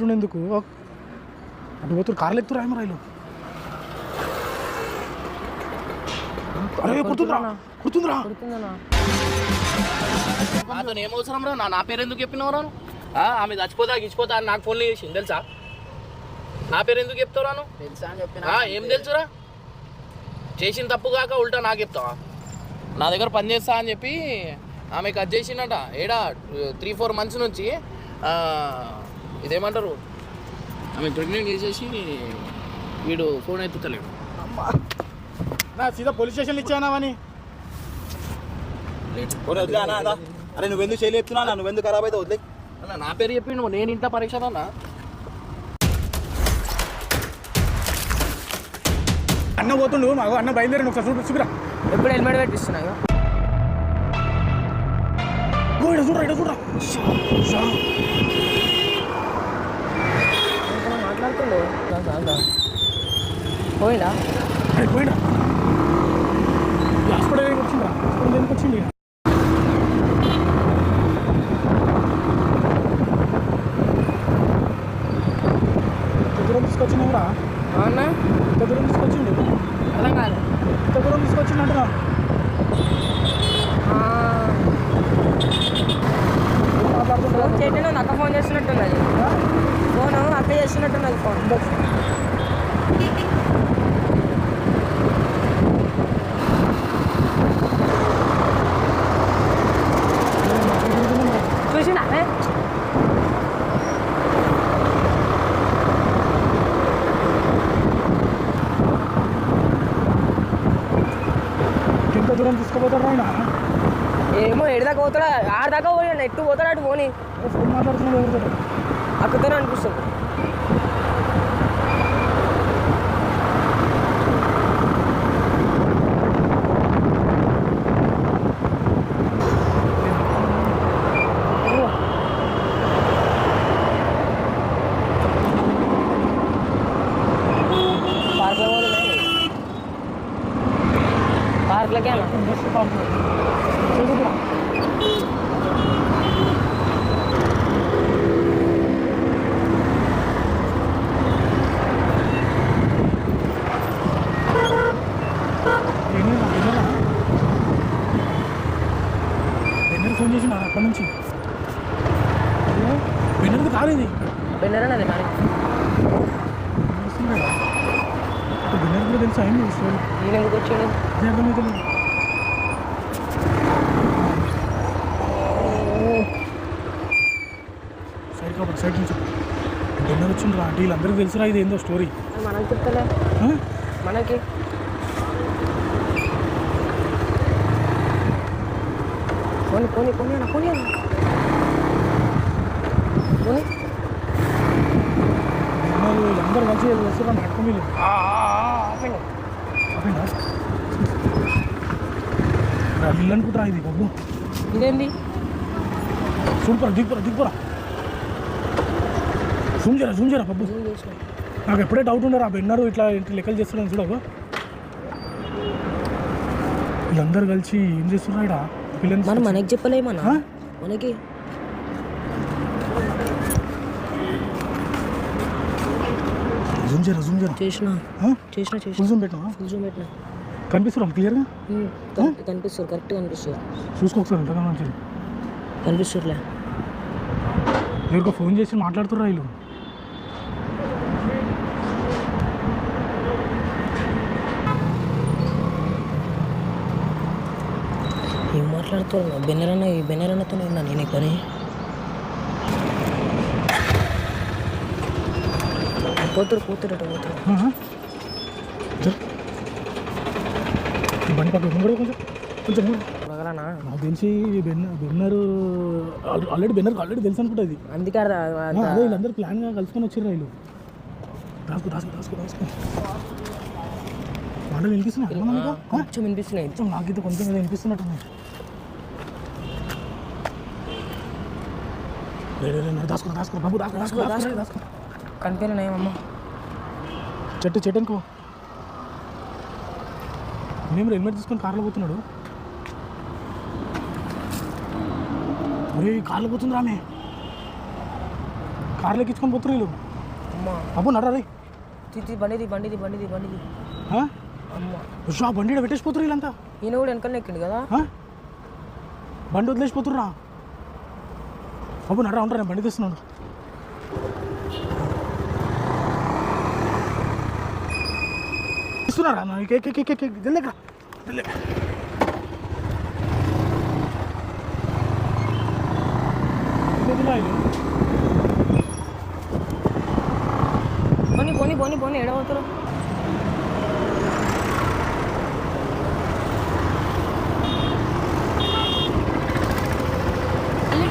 చేసుకుంటుండేందుకు అటు పోతున్నారు కార్లు ఎక్కుతురా ఏమో రైలు? అరే కుడుతుందిరా కుడుతుందిరా. గుర్తుందన్నా నాతో ఏం అవసరం రా? నా నా పేరు ఎందుకు చెప్పినావు రాను ఆమె చచ్చిపోతా గిచ్చిపోతా అని నాకు ఫోన్లు చేసింది తెలుసా? నా పేరు ఎందుకు చెప్తావు రాను తెలుసా అని చెప్పిన? ఆ, ఏం తెలుసురా చేసిన తప్పు కాక ఉల్టా నాకు చెప్తావా? నా దగ్గర పని చేస్తా అని చెప్పి ఆమె కట్ చేసిందట. ఏడా త్రీ ఫోర్ మంత్స్ నుంచి ఆ, ఇదేమంటారు? ఆమె ప్రెగ్నెంట్ చేసేసి వీడు ఫోన్ ఎత్తుతలేడు నా సీదా పోలీస్ స్టేషన్లో ఇచ్చానావని వదిలే అన్న అదా. అరే నువ్వెందుకు చేయలేదు చెప్తున్నా నువ్వెందుకు ఖరాబ్ అయితే వదిలే. అన్న నా పేరు చెప్పిండు నేను ఇంత పరీక్ష అన్న? అన్న పోతుండు మాకు అన్న బయలుదేరండి ఒకసారి చూడు చూపిరా ఎప్పుడు హెల్మెట్ పెట్టిస్తున్నా చూడరా చూడరా అరే పోయినా? హాస్పిటల్ వచ్చిందా? హాస్పిటల్ ఎందుకు వచ్చింది? దూరం తీసుకొచ్చినా కూడా అవునా? ఇంత దూరం తీసుకొచ్చిండు అర్థం కాదు ఇంత దూరం తీసుకొచ్చిండు అంటున్నా. ఫోన్ చేయటం అక్క ఫోన్ చేస్తున్నట్టున్నది. ఫోన్ అక్క చేస్తున్నట్టున్నది ఫోన్ చూసినా ఇంత దూరం తీసుకుపోతారు ఆయన ఏమో ఎడదాకా పోతాడా ఆడదాకా పోయాడు ఎట్టు పోతాడు అటు పోని. అక్కతోనే అనిపిస్తుంది పార్క్లో పోతుంది పార్క్లకే అన్న బెన్నర్ ఫోన్ చేసి అక్కడి నుంచి బెన్నర్ది కాదు ఇది బెన్నరన్నది మరి ఏంటి స్టోరీ నేను ఎందుకు వచ్చాడు అర్థమైతే లేదు సైడ్ కాబట్టి సైడ్ నుంచి. వచ్చిండ్రా? అంటే వీళ్ళందరికీ తెలుసురా ఇది ఏందో స్టోరీ మనకి చెప్తలే మనకి. పోనీ పోనీ పోనీ అన్న పోనీ అన్న. పోనీ. వీళ్ళందరూ నాటకం వీళ్ళు ఆపండి అదేనా ఇల్లు అనుకుంటారా ఇది బాబు ఇదేంది? సూపర్ దిగురా దిగురా జూమ్ చేయరా జూమ్ చేయరా బాబు నాకు ఎప్పుడే డౌట్ ఉండరు ఆ బెన్నరు ఇట్లా ఇట్లా లెక్కలు చేస్తున్నాను చూడవు వీళ్ళందరూ కలిసి ఏం చేస్తున్నారు ఇక్కడ? మనకి చెప్పలేమన్నా? మనకి జూమ్ జూమ్ చేయరా చేసిన. ఆ? చేసిన చేసిన. ఫుల్ జూమ్ పెట్టినా. ఫుల్ జూమ్ పెట్టిన కనిపిస్తున్నాం క్లియర్గా కనిపిస్తారు కరెక్ట్ కనిపిస్తారు చూసుకో ఒకసారి ఎంతగా మంచిది. కనిపిస్తుర్లే ఎవరికో ఫోన్ చేసి మాట్లాడుతుర్రా వీళ్ళు. ఏం మాట్లాడుతున్నా బెన్నరన్న ఈ బెన్నరన్నతో ఉన్నా నేను ఈ పని. పోతురు పోతురు అటు పోతురు బండి పక్కన ముంగడు కొంచెం కొంచెం నాకు తెలిసి banner banner already banner already తెలుసు అనుకుంటా ఇది అందుకే అదే వీళ్ళందరూ ప్లాన్గా కలుసుకొని వచ్చిర్రా వీళ్ళు. దాసుకో దాసుకో దాసుకో దాసుకో. మాటలు వినిపిస్తున్నా అర్థమా నీకు? ఆ? కొంచెం వినిపిస్తున్నాయి. కొంచెం నాకైతే కొంచెం వినిపిస్తున్నట్టున్నాయి. దాసుకో దాసుకో బాబు దాసుకో దాసుకో దాసుకో. దాసుకో. కనిపించలేమమ్మా చెట్టు చెట్టు అనుకో మేము హెల్మెట్ తీసుకొని కార్లో పోతున్నాడు. ఒరే కార్లో పోతుంది రామే. కార్లు ఎక్కించుకొని పోతున్నారు వీళ్ళు. అమ్మ. బాబు నడరా రే. తిత్తి బండిది బండిది బండిది బండిది ఆ? అమ్మ. ఆ బండి పెట్టేసిపోతున్నారు వీళ్ళంతా. ఈయన కూడా వెనకాల ఎక్కిండు కదా? బండి వదిలేసిపోతుర్రా. బాబు నడరా ఉంటారా నేను బండి తెస్తున్నాను. వస్తున్నారా? జల్లెక్కడ పోనీ పోనీ పోనీ పోనీ ఎడవుతారు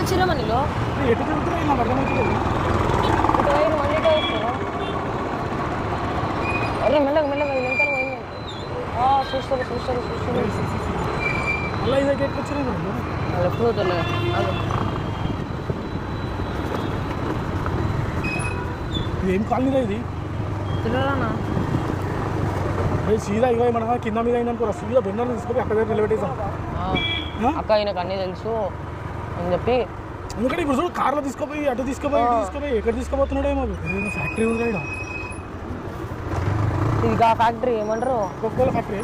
వచ్చిరా మనలో ఎటు తిరుగుతున్నాయి నాకు అర్థమవుతుంది ఇటు వైపు మళ్ళీ ఇటు వైపు మెల్లగా మెల్లగా లెఫ్ట్ పోతారు ఇది ఏం కాలనీరా ఇది? సీదా ఇవ్వ మన కింద మీద అయిందనుకోరా సీదా బెన్నర్ తీసుకొని అక్కడ దగ్గర నిలబెట్టేసాం? అక్క ఆయనకు అన్నీ తెలుసు అని చెప్పి ఎందుకంటే ఇప్పుడు చూడు కార్లో తీసుకుపోయి అటు తీసుకుపోయి ఇటు తీసుకుపోయి ఎక్కడ తీసుకుపోతున్నాడేమో ఫ్యాక్టరీ ఉంది ఇక్కడ ఇది ఆ ఫ్యాక్టరీ ఏమంటారు కోకోల ఫ్యాక్టరీ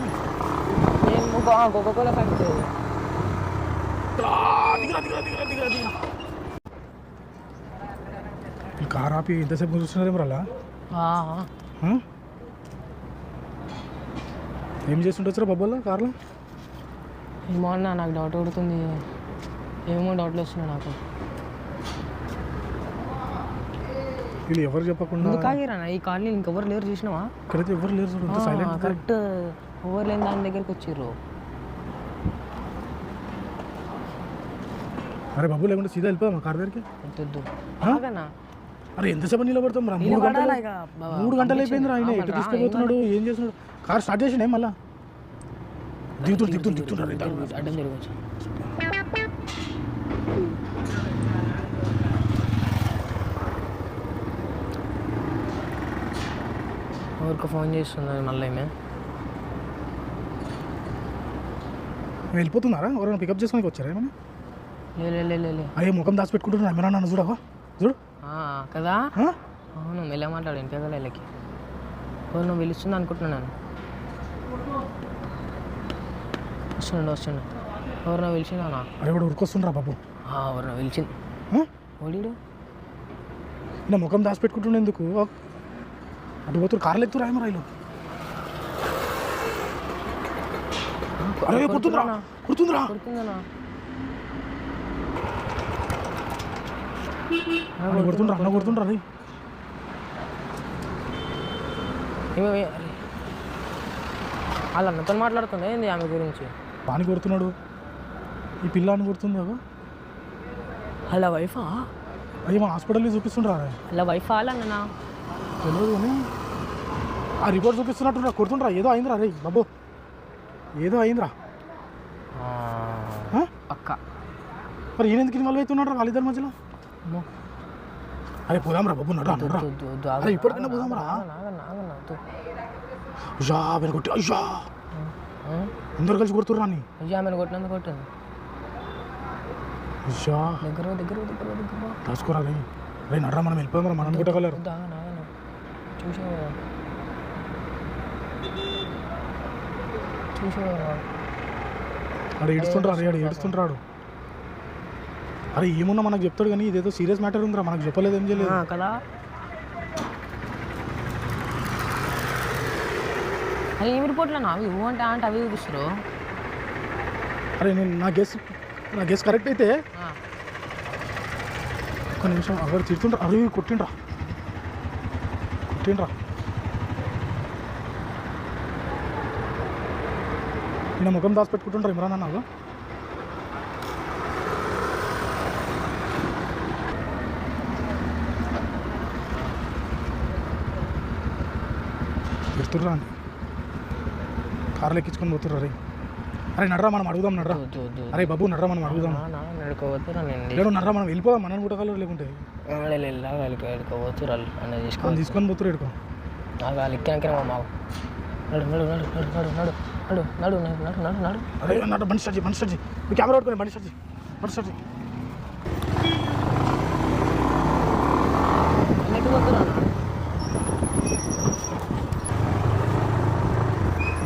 ఏం కోకోకోలా ఫ్యాక్టరీ కార్ ఆపి ఎంతసేపు చూస్తున్నారేమో అలా? ఏం చేస్తుంటారా బొబ్బల్లో కార్లో? ఏమో అన్న నాకు డౌట్ కొడుతుంది. ఏమో డౌట్లు వస్తున్నాయి నాకు. వీళ్ళు ఎవరు చెప్పకుండా ఎందుకు ఆగిరా ఈ కాలనీ ఇంకెవరు లేరు చూసినావా ఇక్కడైతే ఎవరు లేరు చూడు అంత సైలెంట్ కరెక్ట్ ఎవరు లేని దాని దగ్గరికి వచ్చిర్రు అరే బాబు లేకుండా సీదా వెళ్ళిపోదాం కార్ దగ్గరికి వద్దు అరే ఎంతసేపు నిలబడతాం రా మూడు గంటలు మూడు గంటలు అయిపోయింది ఆయన రా, తీసుకుపోతున్నాడు ఏం చేస్తున్నాడు కార్ స్టార్ట్ చేసిన మళ్ళా దిగుతుండు దిగుతుండు దిగుతుంటారు అడ్డం జరగచ్చు ఎవరికి ఫోన్ చేస్తున్నారు మళ్ళీ ఈమె వెళ్ళిపోతున్నారా? ఎవరైనా పికప్ చేసుకోనికి వచ్చారా ఏమన్నా? లే లే, లే లే లే. అయ్యే ముఖం దాచిపెట్టుకుంటున్నా ఏమన్నా నన్ను చూడవా? చూడు. కదా? అవును మెల్ల మాట్లాడు ఇంకే కదా వీళ్ళకి నువ్వు పిలుస్తుంది అనుకుంటున్నాను వస్తుండు వస్తుండు. ఎవరు నువ్వు పిలిచిందా అరే కూడా ఉరికొస్తుండ్రా బాబు. ఎవరు నువ్వు పిలిచింది? ఓడిడు? నా ముఖం దాచిపెట్టుకుంటున్నా ఎందుకు అటు పోతురు కార్లు ఎక్కుతురా ఏమో రైలు అరే కుడుతుందిరా అన్న కొడుతుండ్రా అన్న కొడుతుండ్రా రే. వాళ్ళ అన్నతో మాట్లాడుతుండే ఏంది ఆమె గురించి? పాని కొడుతున్నాడు. ఈ పిల్లాన్ని కొడుతుంది బాబు వాళ్ళ వైఫా? అయ్యి మా హాస్పిటల్లో చూపిస్తుండ్రా. వాళ్ళ వైఫా వాళ్ళ అన్ననా తెలియదు కానీ ఆ రిపోర్ట్ చూపిస్తున్నట్టు కొడుతుండ్రా ఏదో అయిందిరా రే బాబు. ఏదో అయిందిరా. ఆ? పక్క మరి ఈయన ఎందుకు ఇన్వాల్వ్ అవుతున్నాడు వాళ్ళిద్దరి మధ్యలో. అరే పోదాం రా బాబు అరే ఆగు. ఇప్పటికైనా పోదాం రా. అయ్యా వెనకొట్టి అయ్యా. ఆ? అందరు కలిసి కొడుతుర్రా అని అయ్యో ఆమెను కొట్టినందుకు కొట్టింది. అయ్యా. దగ్గర దగ్గర దగ్గర దగ్గర దాచుకోరా రే రే నడ్రా మనం వెళ్ళిపోదాం రా మనం కొట్టగలరు వద్దు, చూసావా చూసావా అరే అరే ఏడుస్తుంటాడు అరే ఏమున్నా మనకు చెప్తాడు కానీ ఇదేదో సీరియస్ మ్యాటర్ ఉందిరా మనకు చెప్పలేదు ఏం చేయలేదు. కదా. అది ఏమి రిపోర్ట్లో అవి ఊ అంటే అంటే అవి చూపిస్తారు అరే నేను నా గెస్ నా గెస్ కరెక్ట్ అయితే ఒక్క నిమిషం అక్కడ తిడుతుండ్రా అరే కొట్టిండ్రా. కొట్టిండ్రా. నేను ముఖం దాచి పెట్టుకుంటుండ్రా ఇమ్రాన్ అన్నావు తిడుతుండ్రా అని. కార్లు ఎక్కించుకొని పోతుర్రా అరే అరే నడ్రా మనం అడుగుదాం నడ్రా. అరే బాబు నడ్రా మనం అడుగుదాం. లేడు నడ్రా మనం వెళ్ళిపోదాం మనం కూడా కలర్ లేకుంటే. తీసుకొని. పోతురు ఎడుకో నాకు వాళ్ళు ఎక్కినాక మా మాకు నడు నడు నడు నడు నడు. నడు నడు నడు నడు నడు అదే నడు బండి స్టార్ట్ బండి స్టార్ట్ మీ కెమెరా పట్టుకొని బండి స్టార్ట్ బండి స్టార్ట్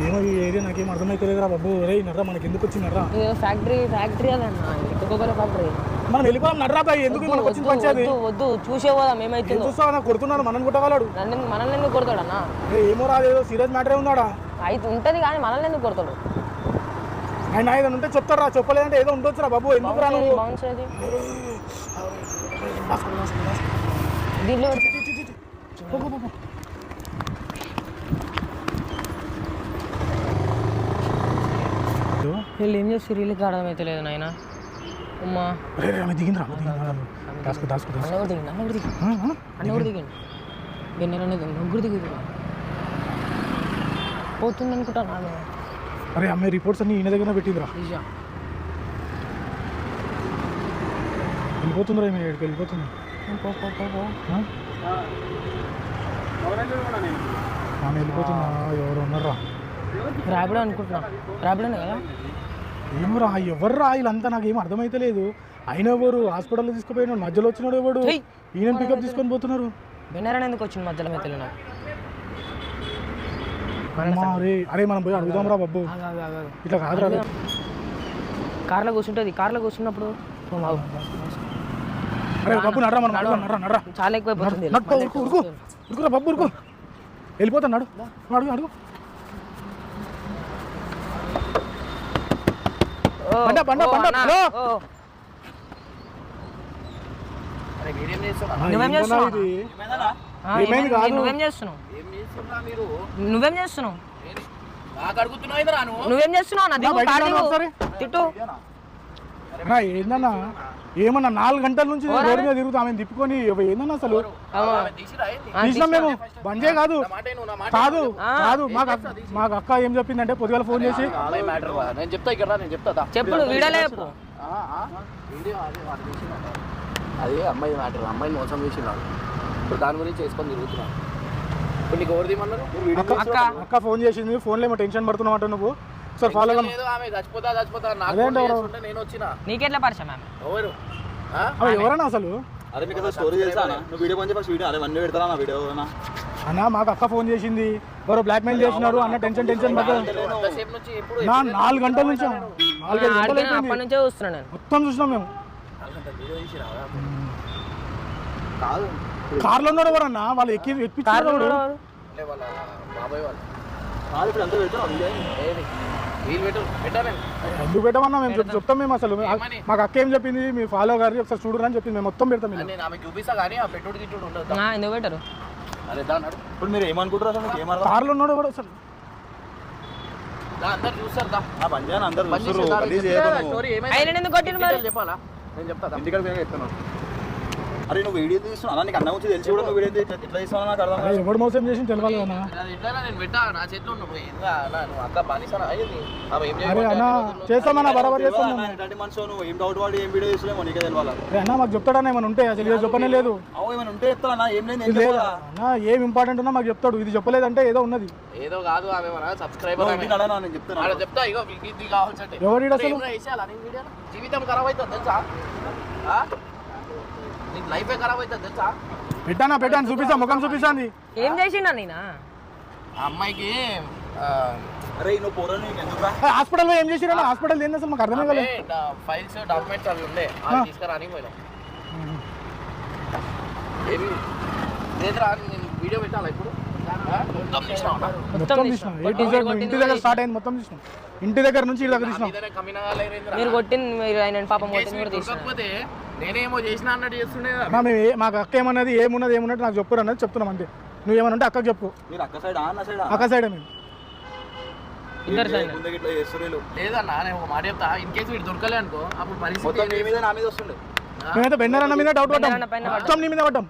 ఏమో ఈ ఏరియా నాకేం అర్థమైపోలేదురా బాబు. రే నడరా మనకి ఎందుకు వచ్చిందరా ఫ్యాక్టరీ ఫ్యాక్టరీ అదన్నా కోకోల ఫ్యాక్టరీ. మనం వెళ్ళిపోదాం నడరా బాయ్. ఎందుకు మనకు వచ్చింది పంచాది వద్దు చూసే పోదాం ఏమైతే చూస్తావా కొడుతున్నాడు మనం కొట్టగలడు. మనల్ని ఎందుకు కొడతాడన్నా ఏమో రాదు సీరియస్ మ్యాటరే ఉన్నాడా? అయితే ఉంటుంది కానీ మనల్ని ఎందుకు కొడతాడు? ఆయన ఏదైనా ఉంటే చెప్తారా చెప్పలేదంటే ఏదో ఉండొచ్చురా బాబు ఎందుకు రా నువ్వు. వీళ్ళు ఏం చేస్తారు వీళ్ళకి అర్థమైతే లేదు నాయన. అమ్మా దిగింది దిగింది. దిగింది. ముగ్గురు దిగింది పోతుంది అనుకుంటా నాన్న అరే అమ్మాయి రిపోర్ట్స్ అన్ని ఈయన దగ్గర పెట్టిందిరా. వెళ్ళిపోతుందిరా ఈమె వెళ్ళిపోతుంది. వెళ్ళిపోతుందా? ఎవరు ఉన్నారా ర్యాపిడో అనుకుంటున్నా. ర్యాపిడోనే కదా? ఏమోరా ఎవర్రా వీళ్ళంతా? నాకు ఏం అర్థమైతలేదు ఆయన ఎవరు? హాస్పిటల్లో తీసుకుపోయినాడు మధ్యలో వచ్చినాడు ఎవడు. ఈయన పికప్ తీసుకొని పోతున్నారు. బెన్నెర ఎందుకు వచ్చింది మధ్యలో నాకు అమ్మా, అరే అరే మనం పోయి అడుగుదాం రా బాబు. ఇట్లా కాదురా. కార్లో కూర్చుంటుంది కార్లో కూర్చున్నప్పుడు. అరే బాబు నడరా మనం నడరా నడరా. చాలా ఎక్కువైపోతుంది నడుపు ఉరుకు ఉరుకు ఉరుకురా బాబు ఉరుకు. వెళ్ళిపోతాను నడు. అడుగు అడుగు. బండ, బండ, బండ, నువ్వేం చేస్తున్నావు? నువ్వేం చేస్తున్నావు? ఏం చేస్తున్నా మీరు? నువ్వేం చేస్తున్నావు? నువ్వు? చేస్తున్నావు. తిట్టు. ఏందన్నా? ఏమన్నా నాలుగు గంటల నుంచి రోడ్డు మీద తిరుగుతా ఆమె తిప్పుకొని ఏందన్నా అసలు? తీసినాం మేము. బందే కాదు. నా మాట విను, నా మాట కాదు. కాదు. మాకు అక్క- మాకు అక్క ఏం చెప్పిందంటే పొద్దుగాల ఫోన్ చేసి అదే మ్యాటర్ రా. నేను చెప్తా ఇక్కడ రా, నేను చెప్తా దా. చెప్పుడు వీడలే చెప్పు. ఆ, ఆ. వీడియో అదే అమ్మాయి మ్యాటర్ అమ్మాయిని మోసం చేసినాడు ఇప్పుడు దాని గురించి చేసుకొని తిరుగుతున్నాడు ఇప్పుడు నీకు ఎవరు తీయమన్నారు? అక్క అక్క. ఫోన్ చేసింది. ఫోన్లో ఏమో టెన్షన్ పడుతున్నావు అంట నువ్వు. సార్ ఫాలో లేదు ఆమె చచ్చిపోతా చచ్చిపోతా. నాకు అదేంటి ఫోన్ ఎవరు? చేస్తుంటే నేను వచ్చిన. నీకెట్లా పరిచయం ఆమె? ఎవరు? ఆ? ఎవరన్నా అసలు? అరే మీకు అసలు స్టోరీ తెలుసా అన్న? నువ్వు వీడియో కొంచెం ఫస్ట్ వీడియో అరే వన్ పెడతారా నా వీడియో ఏమైనా? అన్న మాకు అక్క ఫోన్ చేసింది. ఎవరో బ్లాక్ మెయిల్ చేసినారు. అన్న టెన్షన్ టెన్షన్ అంతసేపు నుంచి ఎప్పుడు నా నాలుగు గంటల నుంచి? నాలుగైదు గంటలు అయిపోయింది. నుంచే చూస్తున్నాను నేను. మొత్తం చూసినాం మేము. కాదు. కార్లో ఉన్నాడు ఎవరన్నా? వాళ్ళు ఎక్కి ఎక్కించారు కార్లో ఎవరు? ఎందుకు పెట్టమన్నా మేము చెప్- చెప్తాం మేము అసలు. ఏమని? మాకు అక్క ఏం చెప్పింది? మీ ఫాలో గారి ఒకసారి చూడరు అని చెప్పింది. మేము మొత్తం పెడతాం ఇలా. నేను ఆమె చూపిస్తా కానీ ఆ పెట్టుడు గిట్టుడు ఉండదు. నా ఎందుకు పెట్టరు? అరే దా నడు. ఇప్పుడు మీరు ఏమనుకుంటారు అసలు? మీకు ఏమర్థం కార్లో ఉన్నాడు ఎవడు అసలు? దా అందరు చూస్తారు దా. ఆ పని చేయను అందరు పని చూస్తారు చేసి దా, గలీజ్ చెప్తా చేయకు కదా, నువ్వు. స్టోరీ ఏమైంది? ఆయన ఎందుకు కొట్టిండు మరి? డీటెయిల్ చెప్పాలా? నేను చెప్తా దా. ఇంటికాడ పోయి చెప్తున్నావు అరే నువ్వు వీడియో తీస్తున్నావు. అన్న నీకు అన్న వచ్చి తెలిసి కూడా నువ్వు వీడియో ఎట్లా తీస్తున్నావు? నాకు అర్థం అరే, కాదు ఎవడు మోసం చేసి తెలియాలి అన్న. నేను పెట్టా. నా చేతిలో నువ్వు ఏందా? అక్క బానిసనా అయ్యింది అరే అన్న చేస్తామన్నా బరాబర్ చేస్తాం మనిషి నువ్వు ఏం డౌట్ వాడు ఏం వీడియో తీసుకోలేమో నీకే తెలియాలి అన్న మాకు చెప్తాడన్నా ఏమైనా ఉంటే? అసలు ఇది చెప్పనే లేదు. అవు ఏమైనా ఉంటే చెప్తా అన్న? ఏం లేదు ఏం ఇంపార్టెంట్ ఉన్నా మాకు చెప్తాడు. ఇది చెప్పలేదంటే ఏదో ఉన్నది. ఏదో కాదు ఆమె మన సబ్స్క్రైబర్ నేను చెప్తాను చెప్తా ఇగో ఇది- వీడియోలో? జీవితం ఖరాబ్ అవుతుంది తెలుసా? ఆ? నీకు లైఫే ఖరాబ్ అవుతుంది తెలుసా? పెట్టానా పెట్టాను చూపిస్తా ముఖం చూపిస్తాంది. ఏం చేసిండా నేనా? ఆ అమ్మాయికి ఆ, అరే నువ్వు పోరా నీకు ఎందుకు రా హాస్పిటల్లో ఏం చేసిరా? హాస్పిటల్ ఏంది అసలు మాకు అర్థమే కాలేదు. డా- ఫైల్స్ డాక్యుమెంట్స్ అవి ఉండే. అవి తీసుకురాని పోయినా. ఏమి? లేదురా నేను వీడియో పెట్టాలా ఇప్పుడు? ఆ? మొత్తం తీసినాం ఏ టు జెడ్ ఇంటి దగ్గర స్టార్ట్ అయింది మొత్తం తీసినాం. ఇంటి దగ్గర నుంచి దగ్గర నా తీసినాం? మీరు కొట్టింది మీరు ఆయన పాపం కేసు కొట్టింది కూడా తీసిన దొరకకపోతే నేనేమో చేసినా అన్నట్టు చేస్తుండే మేము ఏ- మాకు అక్క ఏమన్నది ఏమున్నది ఏమున్నది నాకు చెప్పురు అన్నది చెప్తున్నాం అంతే. నువ్వు ఏమన్నా ఉంటే అక్కకి చెప్పు. మీరు అక్క సైడ్ అన్న సైడ్? అక్క సైడ్ మేము. ఇద్దరు సైడ్. ఇట్లా. లేదన్నా నేను ఒక మాట చెప్తా. ఇన్ కేసు వీడు దొరకలే అనుకో అప్పుడు పరిస్థితి మొత్తం నీ మీద నా మీద వస్తుండే. మేమైతే బెన్నర్ అన్న మీద డౌట్ పడ్డాం. బెన్నర్ అన్న పైన పడ్డాం. మొత్తం నీ మీద పడ్డాం.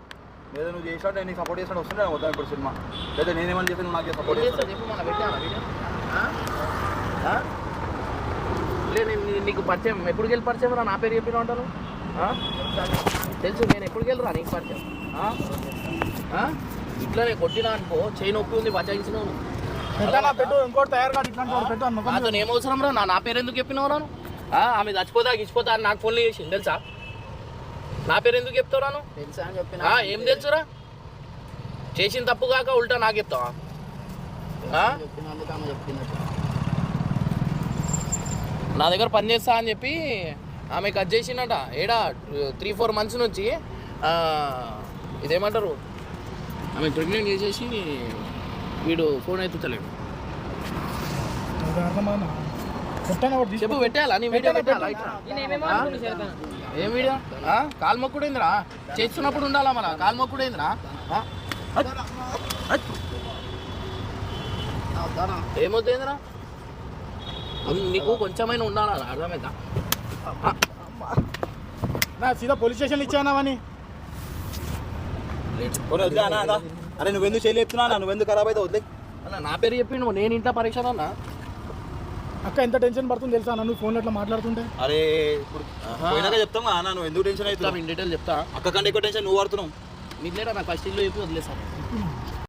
లేదా నువ్వు చేసినట్టు నేను సపోర్ట్ చేసినట్టు వస్తుండే వద్దాం ఇప్పుడు సినిమా? లేదా నేనేమని చెప్పి నువ్వు నాకు సపోర్ట్ ఏం చేస్తావు? చేస్తాను చెప్పు మన పెట్టానా వీడియో. ఆ? ఆ? లే నేను నీ- నీకు పరిచయం ఎప్పుడు వెళ్ళి పరిచయం రా? నా పేరు చెప్పిన ఉంటాను తెలుసు నేను ఎప్పుడు వెళ్ళరా నీకు పరిచయం. ఆ? ఆ? ఇట్లనే కొట్టినా అనుకో చేయి నొప్పి ఉంది పెట్టు ఇంకోటి తయారు కాదు ఇట్లాంటి వాడు పెట్టు అని ముఖం నాతో ఏం అవసరం రా? నా నా పేరు ఎందుకు చెప్పినావు రాను ఆమె చచ్చిపోతా గిచ్చిపోతా అని నాకు ఫోన్లు చేసింది తెలుసా? నా పేరు ఎందుకు చెప్తావు రాను తెలుసా అని చెప్పిన. ఆ, ఏం తెలుసురా? చేసిన తప్పు కాక ఉల్టా నాకు చెప్తావా? నా దగ్గర పని చేస్తా అని చెప్పి ఆమె కట్ చేసిందట. ఏడా త్రీ ఫోర్ మంత్స్ నుంచి ఆ, ఇదేమంటారు? ఆమె ప్రెగ్నెంట్ చేసేసి వీడు ఫోన్ ఎత్తుతలేడు. కొట్టాను ఒకటి చెప్పు పెట్టాలా నీ వీడియో పెట్టాలా? ఏం వీడియో? ఆ? కాలు మొక్కుడేందిరా చేస్తున్నప్పుడు ఉండాలా మన కాలు మొక్కుడేందిరా ఆ? అట్. అట్. ఏమొద్దేందిరా ఉన్- నీకు కొంచెమైనా ఉండాలా? అర్థమైందా? నా సీదా పోలీస్ స్టేషన్ ఇచ్చానావని. అరే నువ్వెందుకు అన్న? నువ్వెందుకు ఖరాబ్ అయితే అన్న నా పేరు చెప్పిండు నేను ఇంట్లో పరీక్ష అన్నా అక్క ఎంత టెన్షన్ పడుతుంది తెలుసా నన్ను ఫోన్లో అట్లా మాట్లాడుతుంటే? అరే ఇప్పుడు పోయినాక చెప్తాం కదా నువ్వు ఎందుకు టెన్షన్ అవుతున్నావు? ఇన్ డీటెయిల్ చెప్తా. అక్క కంటే ఎక్కువ టెన్షన్ నువ్వు పడుతున్నావు నీకు నాకు ఫస్ట్ ఇల్లు చెప్పి వదిలేసాను